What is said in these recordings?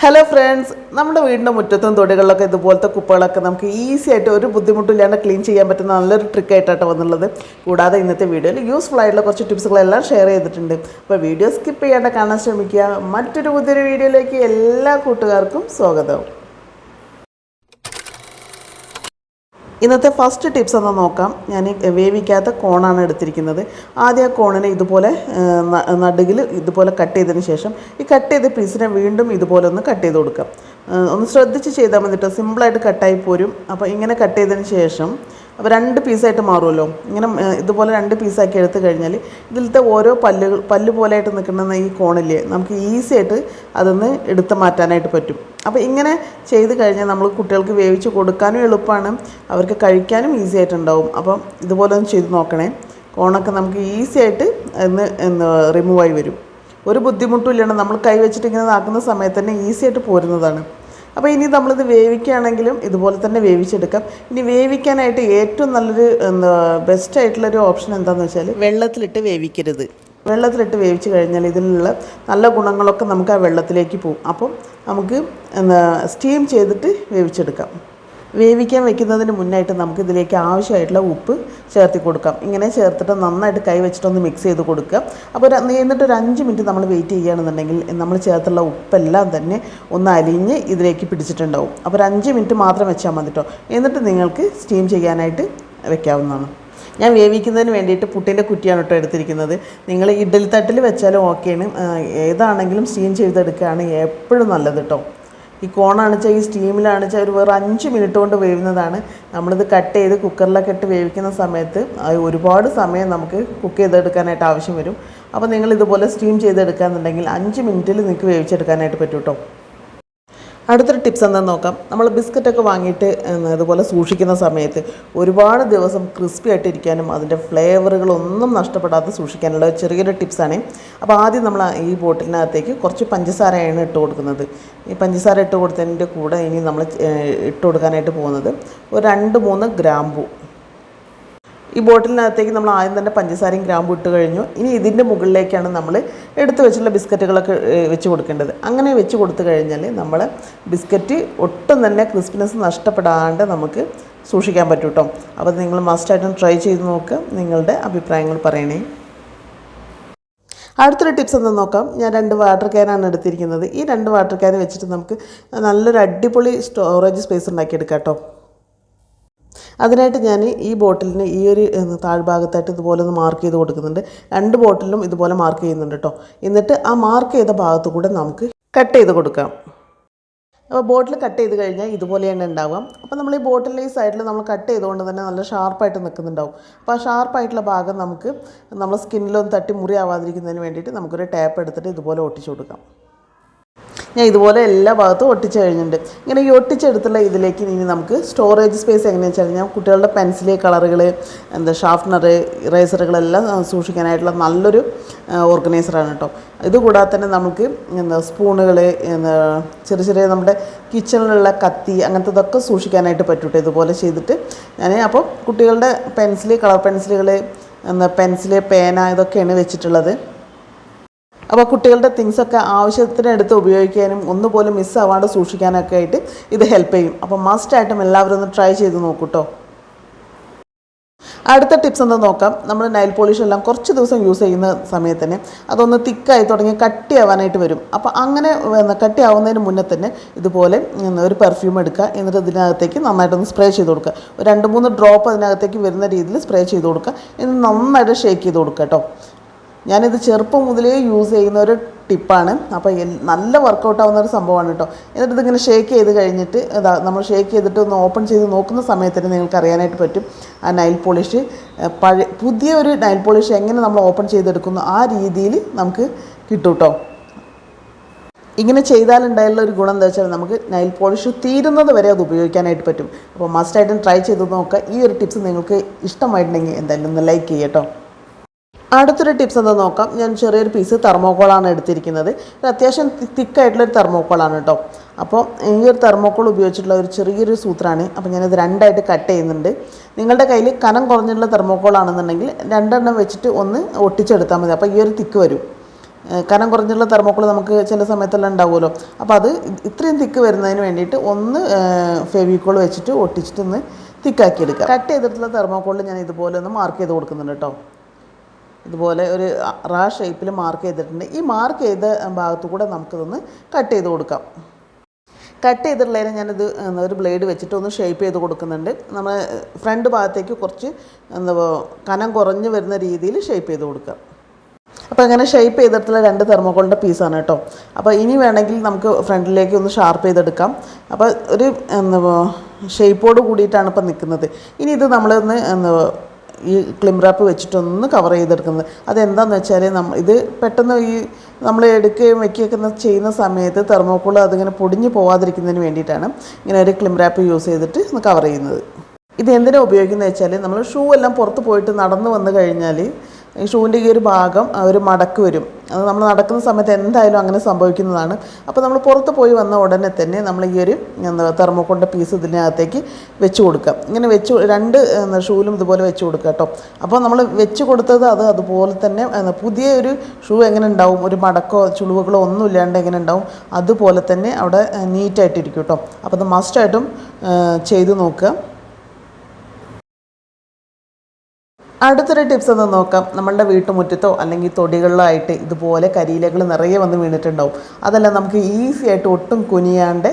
Hello friends നമ്മുടെ വീടിന്റെ മുറ്റത്തും തൊടികളിലൊക്കെ ഇതുപോലത്തെ കുപ്പകളൊക്കെ നമുക്ക് ഈസി ആയിട്ട് ഒരു ബുദ്ധിമുട്ടില്ലാണ്ട് ക്ലീൻ ചെയ്യാൻ പറ്റുന്ന നല്ലൊരു ട്രിക്ക് ആയിട്ടാണ് വന്നുള്ളത് കൂടാതെ ഇന്നത്തെ വീഡിയോയിൽ യൂസ്ഫുൾ ആയിട്ടുള്ള കുറച്ച് ടിപ്സുകളെല്ലാം ഷെയർ ചെയ്തിട്ടുണ്ട്. അപ്പോൾ വീഡിയോ സ്കിപ്പ് ചെയ്യാണ്ട് കാണാൻ ശ്രമിക്കുക. മറ്റൊരു പുതിയൊരു വീഡിയോയിലേക്ക് എല്ലാ കൂട്ടുകാർക്കും സ്വാഗതം. ഇന്നത്തെ ഫസ്റ്റ് ടിപ്സ് ഒന്ന് നോക്കാം. ഞാൻ വേവിക്കാത്ത കോണാണ് എടുത്തിരിക്കുന്നത്. ആദ്യം ആ കോണിനെ ഇതുപോലെ നടുകിൽ ഇതുപോലെ കട്ട് ചെയ്തതിന് ശേഷം ഈ കട്ട് ചെയ്ത പീസിനെ വീണ്ടും ഇതുപോലെ ഒന്ന് കട്ട് ചെയ്ത് കൊടുക്കാം. ഒന്ന് ശ്രദ്ധിച്ച് ചെയ്താൽ മതി കേട്ടോ സിമ്പിളായിട്ട് കട്ടായി പോരും. അപ്പോൾ ഇങ്ങനെ കട്ട് ചെയ്തതിന് ശേഷം അപ്പോൾ രണ്ട് പീസായിട്ട് മാറുമല്ലോ. ഇങ്ങനെ ഇതുപോലെ രണ്ട് പീസാക്കി എടുത്തു കഴിഞ്ഞാൽ ഇതിലത്തെ ഓരോ പല്ലുകൾ പല്ല് പോലെയായിട്ട് നിൽക്കുന്ന ഈ കോണില്ലേ നമുക്ക് ഈസി ആയിട്ട് അതൊന്ന് എടുത്ത് മാറ്റാനായിട്ട് പറ്റും. അപ്പോൾ ഇങ്ങനെ ചെയ്ത് കഴിഞ്ഞാൽ നമ്മൾ കുട്ടികൾക്ക് വേവിച്ച് കൊടുക്കാനും എളുപ്പമാണ്. അവർക്ക് കഴിക്കാനും ഈസി ആയിട്ടുണ്ടാവും. അപ്പം ഇതുപോലെ ഒന്ന് ചെയ്ത് നോക്കണേ. കോണൊക്കെ നമുക്ക് ഈസി ആയിട്ട് ഒന്ന് റിമൂവായി വരും. ഒരു ബുദ്ധിമുട്ടും ഇല്ലാണ്ട് നമ്മൾ കൈ വെച്ചിട്ട് ഇങ്ങനെ നാക്കുന്ന സമയത്ത് തന്നെ ഈസി ആയിട്ട് പോരുന്നതാണ്. അപ്പോൾ ഇനി നമ്മളിത് വേവിക്കുകയാണെങ്കിലും ഇതുപോലെ തന്നെ വേവിച്ചെടുക്കാം. ഇനി വേവിക്കാനായിട്ട് ഏറ്റവും നല്ലൊരു എന്താ ബെസ്റ്റ് ആയിട്ടുള്ളൊരു ഓപ്ഷൻ എന്താണെന്ന് വെച്ചാൽ വെള്ളത്തിലിട്ട് വേവിക്കരുത്. വെള്ളത്തിലിട്ട് വേവിച്ച് കഴിഞ്ഞാൽ ഇതിലുള്ള നല്ല ഗുണങ്ങളൊക്കെ നമുക്ക് ആ വെള്ളത്തിലേക്ക് പോകും. അപ്പം നമുക്ക് എന്താ സ്റ്റീം ചെയ്തിട്ട് വേവിച്ചെടുക്കാം. വേവിക്കാൻ വെക്കുന്നതിന് മുന്നായിട്ട് നമുക്ക് ഇതിലേക്ക് ആവശ്യമായിട്ടുള്ള ഉപ്പ് ചേർത്തി കൊടുക്കാം. ഇങ്ങനെ ചേർത്തിട്ട് നന്നായിട്ട് കൈ വെച്ചിട്ടൊന്ന് മിക്സ് ചെയ്ത് കൊടുക്കുക. അപ്പോൾ ഒരു എന്നിട്ട് ഒരു അഞ്ച് മിനിറ്റ് നമ്മൾ വെയിറ്റ് ചെയ്യുകയാണെന്നുണ്ടെങ്കിൽ നമ്മൾ ചേർത്തുള്ള ഉപ്പെല്ലാം തന്നെ ഒന്ന് അലിഞ്ഞ് ഇതിലേക്ക് പിടിച്ചിട്ടുണ്ടാവും. അപ്പോൾ ഒരു അഞ്ച് മിനിറ്റ് മാത്രം വെച്ചാൽ മതി കേട്ടോ എന്നിട്ട് നിങ്ങൾക്ക് സ്റ്റീം ചെയ്യാനായിട്ട് വെക്കാവുന്നതാണ്. ഞാൻ വേവിക്കുന്നതിന് വേണ്ടിയിട്ട് പുട്ടിന്റെ കുറ്റിയാണ് കേട്ടോ എടുത്തിരിക്കുന്നത്. നിങ്ങൾ ഇഡ്ഡലി തട്ടിൽ വെച്ചാലും ഓക്കെയാണ് ഏതാണെങ്കിലും സ്റ്റീം ചെയ്തെടുക്കുകയാണ് എപ്പോഴും നല്ലത് കേട്ടോ ഈ കോണാണെച്ചാൽ ഈ സ്റ്റീമിലാണെച്ചാൽ ഒരു വേറെ അഞ്ച് മിനിറ്റ് കൊണ്ട് വേവുന്നതാണ്. നമ്മളിത് കട്ട് ചെയ്ത് കുക്കറിലൊക്കെ ഇട്ട് വേവിക്കുന്ന സമയത്ത് ഒരുപാട് സമയം നമുക്ക് കുക്ക് ചെയ്തെടുക്കാനായിട്ട് ആവശ്യം വരും. അപ്പോൾ നിങ്ങൾ ഇതുപോലെ സ്റ്റീം ചെയ്തെടുക്കാന്നുണ്ടെങ്കിൽ അഞ്ച് മിനിറ്റിൽ നിങ്ങൾക്ക് വേവിച്ചെടുക്കാനായിട്ട് പറ്റും കേട്ടോ അടുത്തൊരു ടിപ്സ് എന്താണെന്ന് നോക്കാം. നമ്മൾ ബിസ്ക്കറ്റൊക്കെ വാങ്ങിയിട്ട് അതുപോലെ സൂക്ഷിക്കുന്ന സമയത്ത് ഒരുപാട് ദിവസം ക്രിസ്പി ആയിട്ടിരിക്കാനും അതിന്റെ ഫ്ലേവറുകളൊന്നും നഷ്ടപ്പെടാതെ സൂക്ഷിക്കാനുള്ള ചെറിയൊരു ടിപ്സാണ്. അപ്പോൾ ആദ്യം നമ്മൾ ഈ ബോട്ടിലിനകത്തേക്ക് കുറച്ച് പഞ്ചസാരയാണ് ഇട്ട് കൊടുക്കുന്നത്. ഈ പഞ്ചസാര ഇട്ട് കൊടുത്തതിന്റെ കൂടെ ഇനി നമ്മൾ ഇട്ട് കൊടുക്കാനായിട്ട് പോകുന്നത് ഒരു രണ്ട് മൂന്ന് ഗ്രാമ്പു. ഈ ബോട്ടിലിനകത്തേക്ക് നമ്മൾ ആദ്യം തന്നെ പഞ്ചസാരയും ഗ്രാമ്പും ഇട്ട് കഴിഞ്ഞു. ഇനി ഇതിന്റെ മുകളിലേക്കാണ് നമ്മൾ എടുത്തു വെച്ചിട്ടുള്ള ബിസ്ക്കറ്റുകളൊക്കെ വെച്ച് കൊടുക്കേണ്ടത്. അങ്ങനെ വെച്ച് കൊടുത്തു കഴിഞ്ഞാൽ നമ്മൾ ബിസ്ക്കറ്റ് ഒട്ടും തന്നെ ക്രിസ്പിനെസ് നഷ്ടപ്പെടാണ്ട് നമുക്ക് സൂക്ഷിക്കാൻ പറ്റും കേട്ടോ അപ്പോൾ നിങ്ങൾ മസ്റ്റായിട്ടും ട്രൈ ചെയ്ത് നോക്കുക നിങ്ങളുടെ അഭിപ്രായങ്ങൾ പറയണേ. അടുത്തൊരു ടിപ്സ് എന്താ നോക്കാം. ഞാൻ രണ്ട് വാട്ടർ ക്യാനാണ് എടുത്തിരിക്കുന്നത്. ഈ രണ്ട് വാട്ടർ ക്യാൻ വെച്ചിട്ട് നമുക്ക് നല്ലൊരു അടിപൊളി സ്റ്റോറേജ് സ്പേസ് ഉണ്ടാക്കിയെടുക്കാം കേട്ടോ അതിനായിട്ട് ഞാൻ ഈ ബോട്ടിലിന് ഈ ഒരു താഴ്ഭാഗത്തായിട്ട് ഇതുപോലെ ഒന്ന് മാർക്ക് ചെയ്ത് കൊടുക്കുന്നുണ്ട്. രണ്ട് ബോട്ടിലും ഇതുപോലെ മാർക്ക് ചെയ്യുന്നുണ്ട് കേട്ടോ എന്നിട്ട് ആ മാർക്ക് ചെയ്ത ഭാഗത്ത് കൂടെ നമുക്ക് കട്ട് ചെയ്ത് കൊടുക്കാം. അപ്പോൾ ബോട്ടിൽ കട്ട് ചെയ്ത് കഴിഞ്ഞാൽ ഇതുപോലെയാണ് ഉണ്ടാവാം അപ്പോൾ നമ്മൾ ഈ ബോട്ടിലെ ഈ സൈഡിൽ നമ്മൾ കട്ട് ചെയ്തുകൊണ്ട് തന്നെ നല്ല ഷാർപ്പായിട്ട് നിൽക്കുന്നുണ്ടാവും. അപ്പോൾ ആ ഷാർപ്പായിട്ടുള്ള ഭാഗം നമുക്ക് നമ്മൾ സ്കിന്നിലൊന്ന് തട്ടി മുറിയാവാതിരിക്കുന്നതിന് വേണ്ടിയിട്ട് നമുക്കൊരു ടാപ്പ് എടുത്തിട്ട് ഇതുപോലെ ഒട്ടിച്ചു കൊടുക്കാം. ഞാൻ ഇതുപോലെ എല്ലാ ഭാഗത്തും ഒട്ടിച്ച് കഴിഞ്ഞിട്ടുണ്ട്. ഇങ്ങനെ ഈ ഒട്ടിച്ചെടുത്തുള്ള ഇതിലേക്ക് ഇനി നമുക്ക് സ്റ്റോറേജ് സ്പേസ് എങ്ങനെയാണെന്ന് വെച്ചാൽ ഞാൻ കുട്ടികളുടെ പെൻസിൽ കളറുകൾ എന്താ ഷാർപ്പ്നർ ഇറേസറുകളെല്ലാം സൂക്ഷിക്കാനായിട്ടുള്ള നല്ലൊരു ഓർഗനൈസറാണ് കേട്ടോ. ഇതുകൂടാതെ തന്നെ നമുക്ക് എന്താ സ്പൂണുകൾ എന്താ ചെറിയ ചെറിയ നമ്മുടെ കിച്ചണിലുള്ള കത്തി അങ്ങനത്തെ ഇതൊക്കെ സൂക്ഷിക്കാനായിട്ട് പറ്റൂട്ടെ ഇതുപോലെ ചെയ്തിട്ട് ഞാൻ അപ്പോൾ കുട്ടികളുടെ പെൻസിൽ കളർ പെൻസിലുകൾ എന്താ പെൻസിൽ പേന ഇതൊക്കെയാണ് വെച്ചിട്ടുള്ളത്. അപ്പോൾ കുട്ടികളുടെ തിങ്സൊക്കെ ആവശ്യത്തിനെടുത്ത് ഉപയോഗിക്കാനും ഒന്നുപോലും മിസ്സാവാണ്ട് സൂക്ഷിക്കാനൊക്കെ ആയിട്ട് ഇത് ഹെൽപ്പ് ചെയ്യും. അപ്പോൾ മസ്റ്റ് മസ്റ്റായിട്ടും എല്ലാവരും ഒന്ന് ട്രൈ ചെയ്ത് നോക്കൂട്ടോ. അടുത്ത ടിപ്സ് എന്താ നോക്കാം. നമ്മൾ നൈൽ പോളിഷ് എല്ലാം കുറച്ച് ദിവസം യൂസ് ചെയ്യുന്ന സമയത്ത് തന്നെ അതൊന്ന് തിക്കായി തുടങ്ങി കട്ടിയാവാനായിട്ട് വരും. അപ്പോൾ അങ്ങനെ കട്ടി ആവുന്നതിന് മുന്നേ തന്നെ ഇതുപോലെ ഒരു പെർഫ്യൂം എടുക്കുക. എന്നിട്ട് ഇതിനകത്തേക്ക് നന്നായിട്ടൊന്ന് സ്പ്രേ ചെയ്ത് കൊടുക്കുക. ഒരു രണ്ട് മൂന്ന് ഡ്രോപ്പ് അതിനകത്തേക്ക് വരുന്ന രീതിയിൽ സ്പ്രേ ചെയ്ത് കൊടുക്കുക. എന്നിട്ട് നന്നായിട്ട് ഷേക്ക് ചെയ്ത് കൊടുക്കുക കേട്ടോ ഞാനിത് ചെറുപ്പം മുതലേ യൂസ് ചെയ്യുന്ന ഒരു ടിപ്പാണ് അപ്പോൾ നല്ല വർക്കൗട്ട് ആവുന്ന ഒരു സംഭവമാണ് കേട്ടോ എന്നിട്ട് ഇതിങ്ങനെ ഷേക്ക് ചെയ്ത് കഴിഞ്ഞിട്ട് ഇതാ നമ്മൾ ഷേക്ക് ചെയ്തിട്ട് ഒന്ന് ഓപ്പൺ ചെയ്ത് നോക്കുന്ന സമയത്തിന് നിങ്ങൾക്ക് അറിയാനായിട്ട് പറ്റും. ആ നൈൽ പോളിഷ് പഴയ പുതിയ ഒരു നൈൽ പോളിഷ് എങ്ങനെ നമ്മൾ ഓപ്പൺ ചെയ്തെടുക്കുന്നു ആ രീതിയിൽ നമുക്ക് കിട്ടും കേട്ടോ ഇങ്ങനെ ചെയ്താലുണ്ടായുള്ള ഒരു ഗുണം എന്താ വെച്ചാൽ നമുക്ക് നൈൽ പോളിഷ് തീരുന്നത് വരെ അത് ഉപയോഗിക്കാനായിട്ട് പറ്റും. അപ്പോൾ മസ്റ്റായിട്ടും ട്രൈ ചെയ്ത് നോക്കുക. ഈ ഒരു ടിപ്സ് നിങ്ങൾക്ക് ഇഷ്ടമായിട്ടുണ്ടെങ്കിൽ എന്തായാലും ഒന്ന് ലൈക്ക് ചെയ്യട്ടോ അടുത്തൊരു ടിപ്സ് എന്താ നോക്കാം. ഞാൻ ചെറിയൊരു പീസ് തെർമോക്കോളാണ് എടുത്തിരിക്കുന്നത്. അത്യാവശ്യം തിക്കായിട്ടുള്ളൊരു തെർമോക്കോളാണ് കേട്ടോ അപ്പോൾ ഈ ഒരു തെർമോക്കോൾ ഉപയോഗിച്ചിട്ടുള്ള ഒരു ചെറിയൊരു സൂത്രമാണ് അപ്പോൾ ഞാനിത് രണ്ടായിട്ട് കട്ട് ചെയ്യുന്നുണ്ട്. നിങ്ങളുടെ കയ്യിൽ കനം കുറഞ്ഞിട്ടുള്ള തെർമോക്കോൾ ആണെന്നുണ്ടെങ്കിൽ രണ്ടെണ്ണം വെച്ചിട്ട് ഒന്ന് ഒട്ടിച്ചെടുത്താൽ മതി. അപ്പോൾ ഈ ഒരു തിക്ക് വരും. കനം കുറഞ്ഞുള്ള തെർമോക്കോൾ നമുക്ക് ചില സമയത്തെല്ലാം ഉണ്ടാവുമല്ലോ. അപ്പോൾ അത് ഇത്രയും തിക്ക് വരുന്നതിന് വേണ്ടിയിട്ട് ഒന്ന് ഫെവിക്കോൾ വെച്ചിട്ട് ഒട്ടിച്ചിട്ടൊന്ന് തിക്കാക്കി എടുക്കുക കട്ട് ചെയ്തിട്ടുള്ള തെർമോക്കോളിൽ ഞാൻ ഇതുപോലെ ഒന്ന് മാർക്ക് ചെയ്ത് കൊടുക്കുന്നുണ്ട് കേട്ടോ ഇതുപോലെ ഒരു റാ ഷേപ്പിൽ മാർക്ക് ചെയ്തിട്ടുണ്ട്. ഈ മാർക്ക് ചെയ്ത ഭാഗത്തു കൂടെ നമുക്കിതൊന്ന് കട്ട് ചെയ്ത് കൊടുക്കാം. കട്ട് ചെയ്തിട്ടുള്ളതിന് ഞാനിത് ഒരു ബ്ലേഡ് വെച്ചിട്ട് ഒന്ന് ഷേപ്പ് ചെയ്ത് കൊടുക്കുന്നുണ്ട്. നമ്മൾ ഫ്രണ്ട് ഭാഗത്തേക്ക് കുറച്ച് എന്താ കനം കുറഞ്ഞ് വരുന്ന രീതിയിൽ ഷേപ്പ് ചെയ്ത് കൊടുക്കാം അപ്പോൾ അങ്ങനെ ഷേപ്പ് ചെയ്തിട്ടുള്ള രണ്ട് തെർമോക്കോളിന്റെ പീസാണ് കേട്ടോ. അപ്പോൾ ഇനി വേണമെങ്കിൽ നമുക്ക് ഫ്രണ്ടിലേക്ക് ഒന്ന് ഷാർപ്പ് ചെയ്തെടുക്കാം. അപ്പോൾ ഒരു എന്താ ഷേപ്പോട് കൂടിയിട്ടാണ് ഇപ്പോൾ നിൽക്കുന്നത്. ഇനി ഇത് നമ്മളൊന്ന് എന്താ ഈ ക്ലിം റാപ്പ് വെച്ചിട്ടൊന്ന് കവർ ചെയ്തെടുക്കുന്നത്. അതെന്താണെന്ന് വെച്ചാൽ നമ്മൾ ഇത് പെട്ടെന്ന് ഈ നമ്മൾ എടുക്കുകയും വെക്കുകയൊക്കെ ചെയ്യുന്ന സമയത്ത് തെർമോക്കോൾ അതിങ്ങനെ പൊടിഞ്ഞു പോവാതിരിക്കുന്നതിന് വേണ്ടിയിട്ടാണ് ഇങ്ങനെ ഒരു ക്ലിം റാപ്പ് യൂസ് ചെയ്തിട്ട് ഒന്ന് കവർ ചെയ്യുന്നത്. ഇത് എന്തിനാണ് ഉപയോഗിക്കുന്നത് വെച്ചാൽ നമ്മൾ ഷൂ എല്ലാം പുറത്ത് പോയിട്ട് നടന്നു വന്നു കഴിഞ്ഞാൽ ഈ ഷൂവിന്റെ ഈ ഒരു ഭാഗം ഒരു മടക്ക് വരും. അത് നമ്മൾ നടക്കുന്ന സമയത്ത് എന്തായാലും അങ്ങനെ സംഭവിക്കുന്നതാണ്. അപ്പോൾ നമ്മൾ പുറത്ത് പോയി വന്ന ഉടനെ തന്നെ നമ്മൾ ഈ ഒരു എന്താ തെർമോക്കോളിന്റെ പീസ് ഇതിനകത്തേക്ക് വെച്ച് കൊടുക്കുക. ഇങ്ങനെ വെച്ച് രണ്ട് ഷൂലും ഇതുപോലെ വെച്ച് കൊടുക്കുക കേട്ടോ. അപ്പോൾ നമ്മൾ വെച്ച് കൊടുത്തത് അത് അതുപോലെ തന്നെ പുതിയ ഒരു ഷൂ എങ്ങനെ ഉണ്ടാവും? ഒരു മടക്കോ ചുളിവുകളോ ഒന്നും ഇല്ലാണ്ട് എങ്ങനെ ഉണ്ടാവും? അതുപോലെ തന്നെ അവിടെ നീറ്റായിട്ടിരിക്കും കേട്ടോ. അപ്പോൾ അത് മസ്റ്റായിട്ടും ചെയ്ത് നോക്കുക. അടുത്തൊരു ടിപ്സ് എന്ന് നോക്കാം. നമ്മളുടെ വീട്ടുമുറ്റത്തോ അല്ലെങ്കിൽ തൊടികളിലോ ആയിട്ട് ഇതുപോലെ കരിയിലകൾ നിറയെ വന്ന് വീണിട്ടുണ്ടാവും. അതെല്ലാം നമുക്ക് ഈസി ആയിട്ട് ഒട്ടും കുനിയാണ്ട്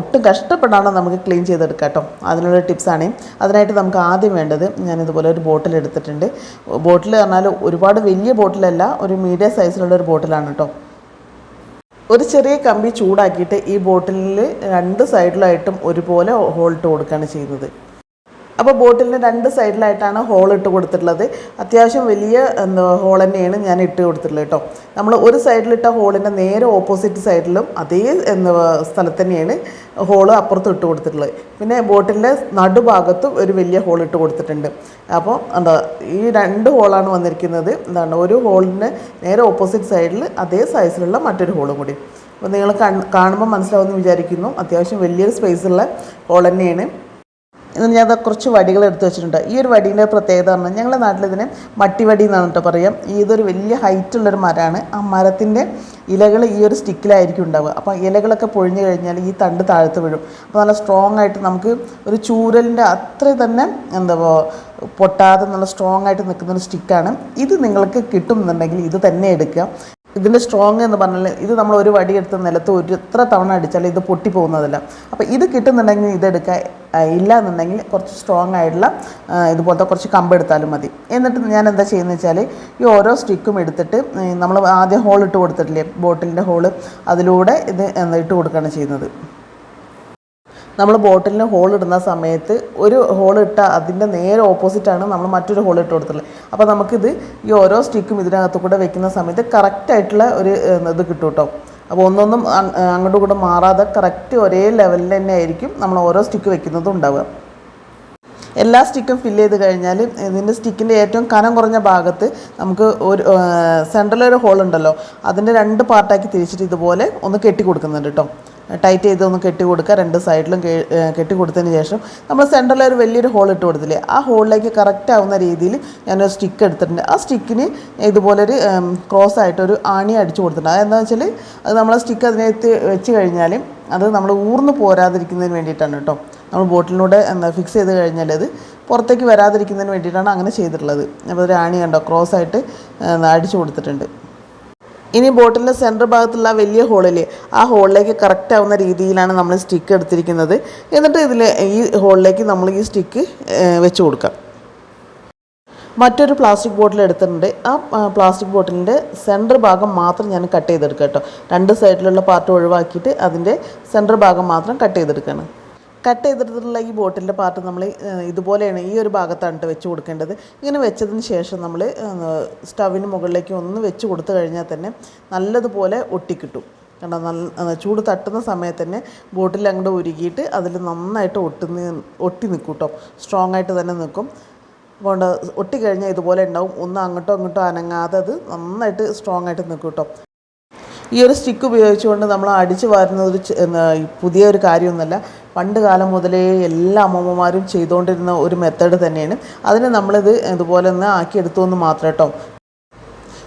ഒട്ടും കഷ്ടപ്പെടാണ്ട് നമുക്ക് ക്ലീൻ ചെയ്തെടുക്കാം കേട്ടോ അതിനുള്ള ടിപ്സാണ് അതിനായിട്ട് നമുക്ക് ആദ്യം വേണ്ടത് ഞാൻ ഇതുപോലെ ഒരു ബോട്ടിൽ എടുത്തിട്ടുണ്ട്. ബോട്ടിൽ പറഞ്ഞാൽ ഒരുപാട് വലിയ ബോട്ടിലല്ല ഒരു മീഡിയം സൈസിലുള്ള ഒരു ബോട്ടിലാണ് കേട്ടോ ഒരു ചെറിയ കമ്പി ചൂടാക്കിയിട്ട് ഈ ബോട്ടിലിൽ രണ്ട് സൈഡിലായിട്ടും ഒരുപോലെ ഹോൾട്ട് കൊടുക്കുകയാണ് ചെയ്യുന്നത്. അപ്പോൾ ബോട്ടിലിന് രണ്ട് സൈഡിലായിട്ടാണ് ഹോൾ ഇട്ട് കൊടുത്തിട്ടുള്ളത്. അത്യാവശ്യം വലിയ എന്താ ഹോൾ തന്നെയാണ് ഞാൻ ഇട്ട് കൊടുത്തിട്ടുള്ളത് കേട്ടോ. നമ്മൾ ഒരു സൈഡിലിട്ട ഹോളിന്റെ നേരെ ഓപ്പോസിറ്റ് സൈഡിലും അതേ എന്താ സ്ഥലത്ത് തന്നെയാണ് ഹോൾ അപ്പുറത്ത് ഇട്ട് കൊടുത്തിട്ടുള്ളത്. പിന്നെ ബോട്ടിലിന്റെ നടുഭാഗത്തും ഒരു വലിയ ഹോൾ ഇട്ട് കൊടുത്തിട്ടുണ്ട്. അപ്പോൾ എന്താ ഈ രണ്ട് ഹോളാണ് വന്നിരിക്കുന്നത്. എന്താണ് ഒരു ഹോളിന് നേരെ ഓപ്പോസിറ്റ് സൈഡിൽ അതേ സൈസിലുള്ള മറ്റൊരു ഹോളും കൂടി. അപ്പോൾ നിങ്ങൾ കാണുമ്പോൾ മനസ്സിലാവുമെന്ന് വിചാരിക്കുന്നു. അത്യാവശ്യം വലിയൊരു സ്പേസുള്ള ഹോൾ തന്നെയാണ്. ഇന്ന് ഞാൻ കുറച്ച് വടികൾ എടുത്തു വെച്ചിട്ടുണ്ട്. ഈ ഒരു വടീന്റെ പ്രത്യേകത പറഞ്ഞാൽ ഞങ്ങളുടെ നാട്ടിൽ ഇതിനെ മട്ടിവടി എന്നാണ് കേട്ടോ പറയാം. ഇതൊരു വലിയ ഹൈറ്റുള്ളൊരു മരമാണ്. ആ മരത്തിന്റെ ഇലകൾ ഈ ഒരു സ്റ്റിക്കിലായിരിക്കും ഉണ്ടാവുക. അപ്പോൾ ഇലകളൊക്കെ പൊഴിഞ്ഞു കഴിഞ്ഞാൽ ഈ തണ്ട് താഴത്ത് വീഴും. അപ്പോൾ നല്ല സ്ട്രോങ് ആയിട്ട് നമുക്ക് ഒരു ചൂരലിന്റെ അത്ര തന്നെ എന്താ പൊട്ടാതെ നല്ല സ്ട്രോങ് ആയിട്ട് നിൽക്കുന്ന ഒരു സ്റ്റിക്കാണ് ഇത് നിങ്ങൾക്ക് കിട്ടുന്നുണ്ടെങ്കിൽ ഇത് തന്നെ എടുക്കുക. ഇതിന്റെ സ്ട്രോങ് എന്ന് പറഞ്ഞാൽ ഇത് നമ്മൾ ഒരു വടി എടുത്ത് നിലത്ത് ഒരു എത്ര തവണ അടിച്ചാൽ ഇത് പൊട്ടി പോകുന്നതല്ല അപ്പോൾ ഇത് കിട്ടുന്നുണ്ടെങ്കിൽ ഇതെടുക്കുക ഇല്ല എന്നുണ്ടെങ്കിൽ കുറച്ച് സ്ട്രോങ് ആയിട്ടുള്ള ഇതുപോലത്തെ കുറച്ച് കമ്പ് എടുത്താലും മതി. എന്നിട്ട് ഞാൻ എന്താ ചെയ്യുന്നത് വെച്ചാൽ ഈ ഓരോ സ്റ്റിക്കും എടുത്തിട്ട് നമ്മൾ ആദ്യം ഹോൾ ഇട്ട് കൊടുത്തിട്ടില്ലേ? ബോട്ടിലിന്റെ ഹോൾ അതിലൂടെ ഇത് എന്താ ഇട്ട് കൊടുക്കുകയാണ് ചെയ്യുന്നത്. നമ്മൾ ബോട്ടിലിന് ഹോൾ ഇടുന്ന സമയത്ത് ഒരു ഹോൾ ഇട്ട അതിന്റെ നേരെ ഓപ്പോസിറ്റാണ് നമ്മൾ മറ്റൊരു ഹോൾ ഇട്ട് കൊടുത്തിട്ടുള്ളത്. അപ്പോൾ നമുക്കിത് ഈ ഓരോ സ്റ്റിക്കും ഇതിനകത്ത് കൂടെ വെക്കുന്ന സമയത്ത് കറക്റ്റായിട്ടുള്ള ഒരു ഇത് കിട്ടും കേട്ടോ അപ്പോൾ ഒന്നൊന്നും അങ്- അങ്ങോട്ടും ഇങ്ങോട്ടും മാറാതെ കറക്റ്റ് ഒരേ ലെവലിൽ തന്നെ ആയിരിക്കും നമ്മൾ ഓരോ സ്റ്റിക്ക് വെക്കുന്നതും ഉണ്ടാവുക. എല്ലാ സ്റ്റിക്കും ഫില്ല് ചെയ്ത് കഴിഞ്ഞാൽ ഇതിന്റെ സ്റ്റിക്കിന്റെ ഏറ്റവും കനം കുറഞ്ഞ ഭാഗത്ത് നമുക്ക് ഒരു സെൻട്രൽ ഒരു ഹോൾ ഉണ്ടല്ലോ. അതിന്റെ രണ്ട് പാർട്ടാക്കി തിരിച്ചിട്ട് ഇതുപോലെ ഒന്ന് കെട്ടി കൊടുക്കുന്നുണ്ട് കേട്ടോ ടൈറ്റ് ചെയ്ത് ഒന്ന് കെട്ടി കൊടുക്കുക. രണ്ട് സൈഡിലും കെട്ടി കൊടുത്തതിന് ശേഷം നമ്മൾ സെന്ററിൽ ഒരു വലിയൊരു ഹോൾ ഇട്ട് കൊടുത്തില്ലേ ആ ഹോളിലേക്ക് കറക്റ്റ് ആവുന്ന രീതിയിൽ ഞാനൊരു സ്റ്റിക്ക് എടുത്തിട്ടുണ്ട്. ആ സ്റ്റിക്കിന് ഇതുപോലൊരു ക്രോസ് ആയിട്ടൊരു ആണി അടിച്ചു കൊടുത്തിട്ടുണ്ട്. അതെന്താണെന്ന് വെച്ചാൽ അത് നമ്മൾ സ്റ്റിക്ക് അതിനകത്ത് വെച്ച് കഴിഞ്ഞാൽ അത് നമ്മൾ ഊർന്ന് പോരാതിരിക്കുന്നതിന് വേണ്ടിയിട്ടാണ് കേട്ടോ. നമ്മൾ ബോട്ടിലൂടെ എന്താ ഫിക്സ് ചെയ്ത് കഴിഞ്ഞാൽ അത് പുറത്തേക്ക് വരാതിരിക്കുന്നതിന് വേണ്ടിയിട്ടാണ് അങ്ങനെ ചെയ്തിട്ടുള്ളത്. അപ്പോൾ ഒരു ആണി കണ്ടോ ക്രോസ് ആയിട്ട് അടിച്ചു കൊടുത്തിട്ടുണ്ട്. ഇനി ബോട്ടിലിന്റെ സെന്റർ ഭാഗത്തുള്ള വലിയ ഹോളിൽ ആ ഹോളിലേക്ക് കറക്റ്റ് ആവുന്ന രീതിയിലാണ് നമ്മൾ സ്റ്റിക്ക് എടുത്തിരിക്കുന്നത്. എന്നിട്ട് ഇതിൽ ഈ ഹോളിലേക്ക് നമ്മൾ ഈ സ്റ്റിക്ക് വെച്ച് കൊടുക്കാം. മറ്റൊരു പ്ലാസ്റ്റിക് ബോട്ടിൽ എടുത്തിട്ടുണ്ട്. ആ പ്ലാസ്റ്റിക് ബോട്ടിലിന്റെ സെന്റർ ഭാഗം മാത്രം ഞാൻ കട്ട് ചെയ്തെടുക്കാം കേട്ടോ. രണ്ട് സൈഡിലുള്ള പാർട്ട് ഒഴിവാക്കിയിട്ട് അതിന്റെ സെന്റർ ഭാഗം മാത്രം കട്ട് ചെയ്തെടുക്കുകയാണ് കട്ട് ചെയ്തിട്ടുള്ള ഈ ബോട്ടിലിന്റെ പാർട്ട് നമ്മൾ ഇതുപോലെയാണ് ഈ ഒരു ഭാഗത്താണ് വെച്ച് കൊടുക്കേണ്ടത്. ഇങ്ങനെ വെച്ചതിന് ശേഷം നമ്മൾ സ്റ്റവിന് മുകളിലേക്ക് ഒന്ന് വെച്ച് കൊടുത്തു കഴിഞ്ഞാൽ തന്നെ നല്ലതുപോലെ ഒട്ടിക്കിട്ടും. കണ്ടോ നല്ല ചൂട് തട്ടുന്ന സമയത്ത് തന്നെ ബോട്ടിൽ അങ്ങോട്ട് ഉരുകിയിട്ട് അതിൽ നന്നായിട്ട് ഒട്ടുന്ന ഒട്ടി നിൽക്കും കേട്ടോ സ്ട്രോങ് ആയിട്ട് തന്നെ നിൽക്കും. അതുകൊണ്ട് ഒട്ടിക്കഴിഞ്ഞാൽ ഇതുപോലെ ഉണ്ടാവും. ഒന്ന് അങ്ങോട്ടോ അങ്ങോട്ടോ അനങ്ങാതെ അത് നന്നായിട്ട് സ്ട്രോങ് ആയിട്ട് നിൽക്കും കേട്ടോ ഈ ഒരു സ്റ്റിക്ക് ഉപയോഗിച്ചുകൊണ്ട് നമ്മൾ അടിച്ചു വാരുന്നത് ഒരു പുതിയ ഒരു കാര്യമൊന്നുമല്ല. പണ്ട് കാലം മുതലേ എല്ലാ അമ്മമ്മമാരും ചെയ്തുകൊണ്ടിരുന്ന ഒരു മെത്തേഡ് തന്നെയാണ്. അതിന് നമ്മളിത് ഇതുപോലെ ഒന്ന് ആക്കിയെടുത്തു എന്ന് മാത്രം കേട്ടോ.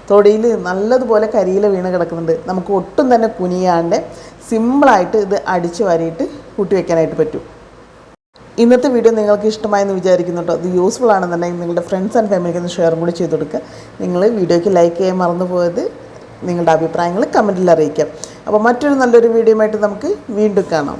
തൊടിയിൽ നല്ലതുപോലെ കരിയില വീണ് കിടക്കുന്നുണ്ട്. നമുക്ക് ഒട്ടും തന്നെ കുനിയാണ്ട് സിമ്പിളായിട്ട് ഇത് അടിച്ച് വാരിയിട്ട് കൂട്ടി വെക്കാനായിട്ട് പറ്റും. ഇന്നത്തെ വീഡിയോ നിങ്ങൾക്ക് ഇഷ്ടമായെന്ന് വിചാരിക്കുന്നു കേട്ടോ. ഇത് യൂസ്ഫുൾ ആണെന്നുണ്ടെങ്കിൽ നിങ്ങളുടെ ഫ്രണ്ട്സ് ആൻഡ് ഫാമിലിക്ക് ഒന്ന് ഷെയർ കൂടി ചെയ്ത് കൊടുക്കുക. നിങ്ങൾ വീഡിയോയ്ക്ക് ലൈക്ക് ചെയ്യാൻ മറന്നു പോയത് നിങ്ങളുടെ അഭിപ്രായങ്ങൾ കമന്റിൽ അറിയിക്കാം അപ്പോൾ മറ്റൊരു നല്ലൊരു വീഡിയോ ആയിട്ട് നമുക്ക് വീണ്ടും കാണാം.